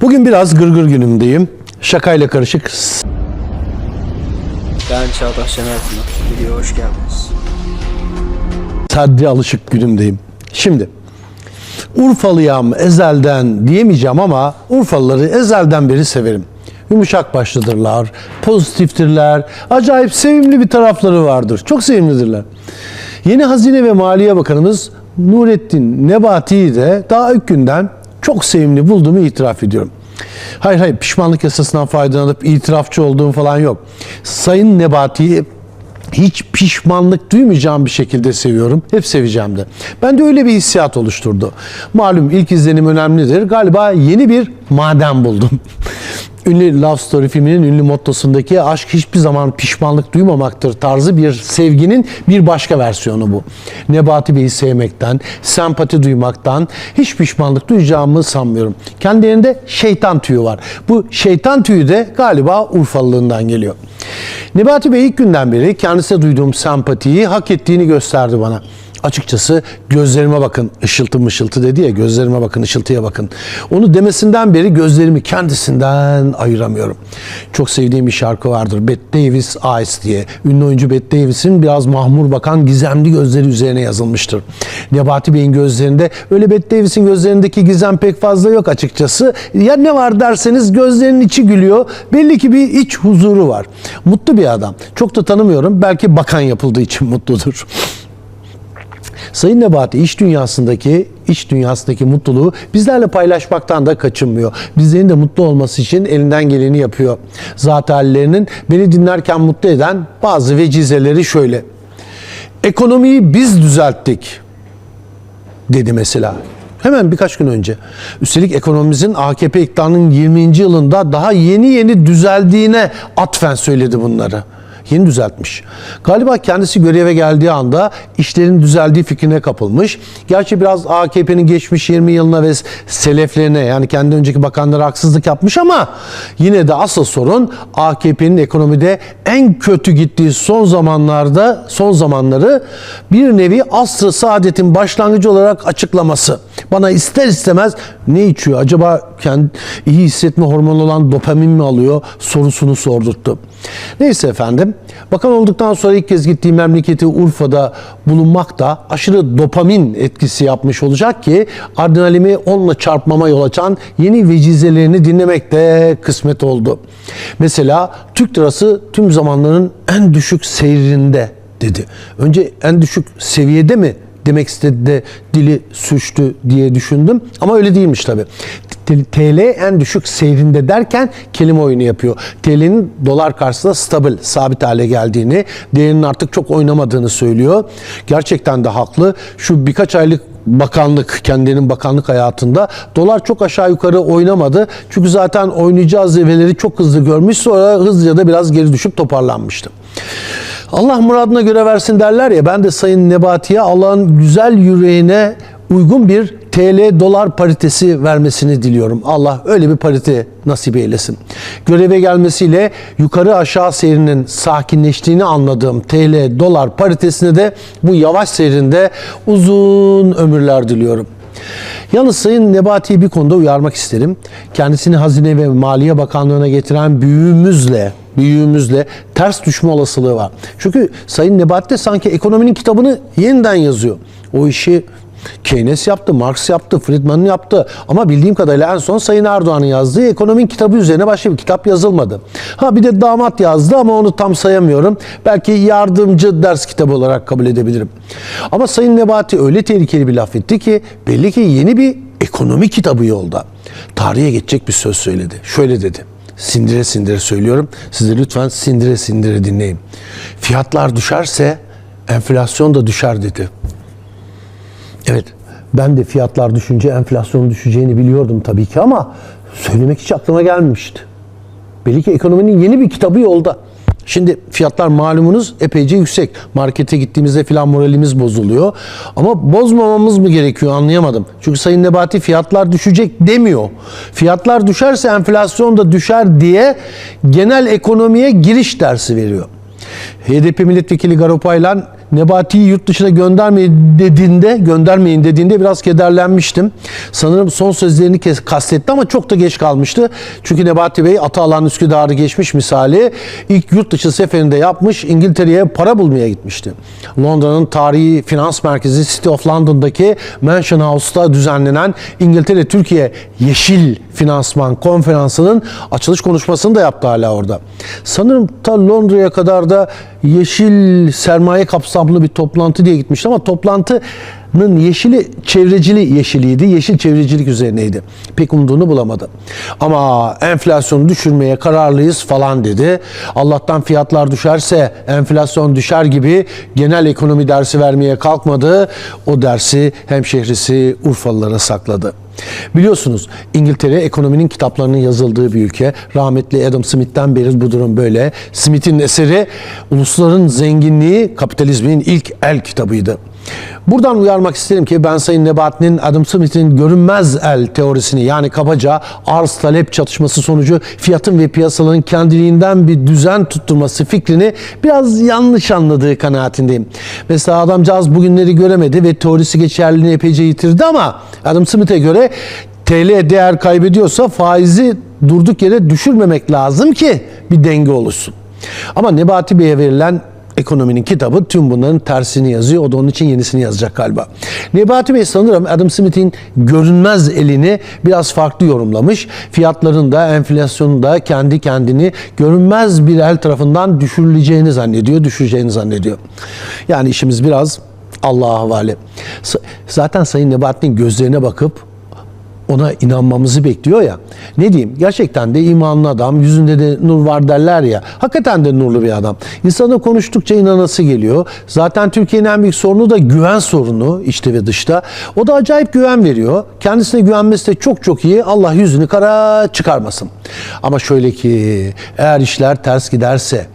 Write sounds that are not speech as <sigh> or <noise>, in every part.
Bugün biraz gırgır günümdeyim. Şakayla karışık Ben Çağdaş Şener Pınar. Videoya hoş geldiniz. sadri alışık günümdeyim. Şimdi Urfalıyam ezelden diyemeyeceğim ama Urfalıları ezelden beri severim. Yumuşak başlıdırlar, pozitiftirler, acayip sevimli bir tarafları vardır. Çok sevimlidirler. Yeni Hazine ve Maliye Bakanımız Nurettin Nebati'yi de daha ilk günden çok sevimli bulduğumu itiraf ediyorum. Hayır hayır pişmanlık yasasından faydalanıp itirafçı olduğum falan yok. Sayın Nebati'yi hiç pişmanlık duymayacağım bir şekilde seviyorum. Hep seveceğim de. Ben de öyle bir hissiyat oluşturdu. Malum ilk izlenim önemlidir. Galiba yeni bir maden buldum. <laughs> Ünlü Love Story filminin ünlü mottosundaki aşk hiçbir zaman pişmanlık duymamaktır tarzı bir sevginin bir başka versiyonu bu. Nebati Bey'i sevmekten, sempati duymaktan hiç pişmanlık duyacağımı sanmıyorum. Kendilerinde şeytan tüyü var. Bu şeytan tüyü de galiba Urfalılığından geliyor. Nebati Bey ilk günden beri kendisine duyduğum sempatiyi hak ettiğini gösterdi bana. Açıkçası gözlerime bakın ışıltı mışıltı dedi ya gözlerime bakın ışıltıya bakın. Onu demesinden beri gözlerimi kendisinden ayıramıyorum. Çok sevdiğim bir şarkı vardır. Bette Davis Eyes diye. Ünlü oyuncu Bette Davis'in biraz mahmur bakan gizemli gözleri üzerine yazılmıştır. Nebati Bey'in gözlerinde öyle Bette Davis'in gözlerindeki gizem pek fazla yok açıkçası. Ya ne var derseniz gözlerinin içi gülüyor. Belli ki bir iç huzuru var. Mutlu bir adam. Çok da tanımıyorum. Belki bakan yapıldığı için mutludur. <laughs> Sayın Nebati iş dünyasındaki iç dünyasındaki mutluluğu bizlerle paylaşmaktan da kaçınmıyor. Bizlerin de mutlu olması için elinden geleni yapıyor. Zat beni dinlerken mutlu eden bazı vecizeleri şöyle. Ekonomiyi biz düzelttik dedi mesela. Hemen birkaç gün önce. Üstelik ekonomimizin AKP iktidarının 20. yılında daha yeni yeni düzeldiğine atfen söyledi bunları. Yeni düzeltmiş. Galiba kendisi göreve geldiği anda işlerin düzeldiği fikrine kapılmış. Gerçi biraz AKP'nin geçmiş 20 yılına ve seleflerine yani kendi önceki bakanlara haksızlık yapmış ama yine de asıl sorun AKP'nin ekonomide en kötü gittiği son zamanlarda son zamanları bir nevi asr-ı saadetin başlangıcı olarak açıklaması. Bana ister istemez ne içiyor acaba kendi iyi hissetme hormonu olan dopamin mi alıyor sorusunu sordurttu. Neyse efendim bakan olduktan sonra ilk kez gittiği memleketi Urfa'da bulunmak da aşırı dopamin etkisi yapmış olacak ki adrenalimi onunla çarpmama yol açan yeni vecizelerini dinlemek de kısmet oldu. Mesela Türk lirası tüm zamanların en düşük seyrinde dedi. Önce en düşük seviyede mi demek istedi de dili suçtu diye düşündüm. Ama öyle değilmiş tabi. TL en düşük seyrinde derken kelime oyunu yapıyor. TL'nin dolar karşısında stabil, sabit hale geldiğini, değerinin artık çok oynamadığını söylüyor. Gerçekten de haklı. Şu birkaç aylık bakanlık, kendinin bakanlık hayatında dolar çok aşağı yukarı oynamadı. Çünkü zaten oynayacağı zirveleri çok hızlı görmüş. Sonra hızlıca da biraz geri düşüp toparlanmıştı. Allah muradına göre versin derler ya ben de Sayın Nebati'ye Allah'ın güzel yüreğine uygun bir TL dolar paritesi vermesini diliyorum. Allah öyle bir parite nasip eylesin. Göreve gelmesiyle yukarı aşağı seyrinin sakinleştiğini anladığım TL dolar paritesine de bu yavaş seyrinde uzun ömürler diliyorum. Yalnız Sayın Nebati'yi bir konuda uyarmak isterim. Kendisini Hazine ve Maliye Bakanlığı'na getiren büyüğümüzle büyüğümüzle ters düşme olasılığı var. Çünkü Sayın Nebati de sanki ekonominin kitabını yeniden yazıyor. O işi Keynes yaptı, Marx yaptı, Friedman yaptı. Ama bildiğim kadarıyla en son Sayın Erdoğan'ın yazdığı ekonominin kitabı üzerine başka bir kitap yazılmadı. Ha bir de damat yazdı ama onu tam sayamıyorum. Belki yardımcı ders kitabı olarak kabul edebilirim. Ama Sayın Nebati öyle tehlikeli bir laf etti ki belli ki yeni bir ekonomi kitabı yolda. Tarihe geçecek bir söz söyledi. Şöyle dedi. Sindire sindire söylüyorum. Siz de lütfen sindire sindire dinleyin. Fiyatlar düşerse enflasyon da düşer dedi. Evet, ben de fiyatlar düşünce enflasyonun düşeceğini biliyordum tabii ki ama söylemek hiç aklıma gelmemişti. Belli ki ekonominin yeni bir kitabı yolda. Şimdi fiyatlar malumunuz epeyce yüksek. Markete gittiğimizde filan moralimiz bozuluyor. Ama bozmamamız mı gerekiyor anlayamadım. Çünkü Sayın Nebati fiyatlar düşecek demiyor. Fiyatlar düşerse enflasyon da düşer diye genel ekonomiye giriş dersi veriyor. HDP milletvekili Garopaylan Nebati'yi yurt dışına göndermeyin dediğinde, göndermeyin dediğinde biraz kederlenmiştim. Sanırım son sözlerini kastetti ama çok da geç kalmıştı. Çünkü Nebati Bey Atalan Üsküdar'ı geçmiş misali ilk yurt dışı seferinde yapmış İngiltere'ye para bulmaya gitmişti. Londra'nın tarihi finans merkezi City of London'daki Mansion House'ta düzenlenen İngiltere Türkiye Yeşil Finansman Konferansı'nın açılış konuşmasını da yaptı hala orada. Sanırım ta Londra'ya kadar da yeşil sermaye kapsamlı bir toplantı diye gitmişti ama toplantının yeşili çevrecili yeşiliydi. Yeşil çevrecilik üzerineydi. Pek umduğunu bulamadı. Ama enflasyonu düşürmeye kararlıyız falan dedi. Allah'tan fiyatlar düşerse enflasyon düşer gibi genel ekonomi dersi vermeye kalkmadı. O dersi hemşehrisi Urfalılara sakladı. Biliyorsunuz İngiltere ekonominin kitaplarının yazıldığı bir ülke. Rahmetli Adam Smith'ten beri bu durum böyle. Smith'in eseri Ulusların Zenginliği Kapitalizmin ilk el kitabıydı. Buradan uyarmak isterim ki ben Sayın Nebati'nin Adam Smith'in görünmez el teorisini yani kabaca arz talep çatışması sonucu fiyatın ve piyasaların kendiliğinden bir düzen tutturması fikrini biraz yanlış anladığı kanaatindeyim. Mesela adamcağız bugünleri göremedi ve teorisi geçerliliğini epeyce yitirdi ama Adam Smith'e göre TL değer kaybediyorsa faizi durduk yere düşürmemek lazım ki bir denge oluşsun. Ama Nebati Bey'e verilen ekonominin kitabı tüm bunların tersini yazıyor. O da onun için yenisini yazacak galiba. Nebati Bey sanırım Adam Smith'in görünmez elini biraz farklı yorumlamış. Fiyatların da enflasyonun da kendi kendini görünmez bir el tarafından düşürüleceğini zannediyor, düşüreceğini zannediyor. Yani işimiz biraz Allah'a havale. Zaten Sayın Nebati'nin gözlerine bakıp ona inanmamızı bekliyor ya. Ne diyeyim? Gerçekten de imanlı adam, yüzünde de nur var derler ya. Hakikaten de nurlu bir adam. İnsana konuştukça inanası geliyor. Zaten Türkiye'nin en büyük sorunu da güven sorunu içte ve dışta. O da acayip güven veriyor. Kendisine güvenmesi de çok çok iyi. Allah yüzünü kara çıkarmasın. Ama şöyle ki eğer işler ters giderse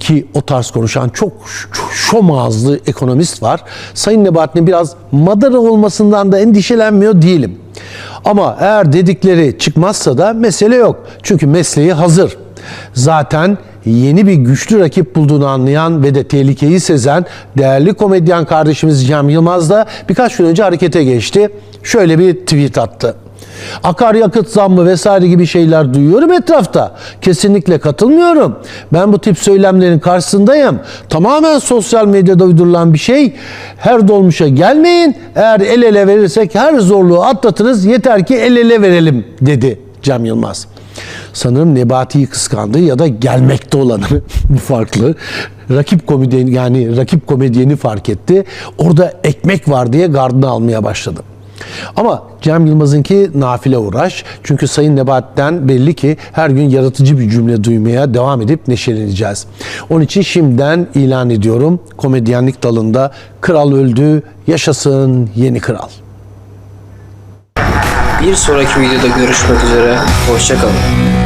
ki o tarz konuşan çok şom ağızlı ekonomist var. Sayın Nebati'nin biraz madara olmasından da endişelenmiyor değilim. Ama eğer dedikleri çıkmazsa da mesele yok. Çünkü mesleği hazır. Zaten yeni bir güçlü rakip bulduğunu anlayan ve de tehlikeyi sezen değerli komedyen kardeşimiz Cem Yılmaz da birkaç gün önce harekete geçti. Şöyle bir tweet attı. Akaryakıt zammı vesaire gibi şeyler duyuyorum etrafta. Kesinlikle katılmıyorum. Ben bu tip söylemlerin karşısındayım. Tamamen sosyal medyada uydurulan bir şey. Her dolmuşa gelmeyin. Eğer el ele verirsek her zorluğu atlatırız. Yeter ki el ele verelim dedi Cem Yılmaz. Sanırım Nebati'yi kıskandı ya da gelmekte olanı <laughs> farklı. Rakip komedyen yani rakip komedyeni fark etti. Orada ekmek var diye gardını almaya başladı. Ama Cem Yılmaz'ınki nafile uğraş. Çünkü Sayın Nebati'den belli ki her gün yaratıcı bir cümle duymaya devam edip neşeleneceğiz. Onun için şimdiden ilan ediyorum. Komedyenlik dalında kral öldü, yaşasın yeni kral. Bir sonraki videoda görüşmek üzere. Hoşçakalın.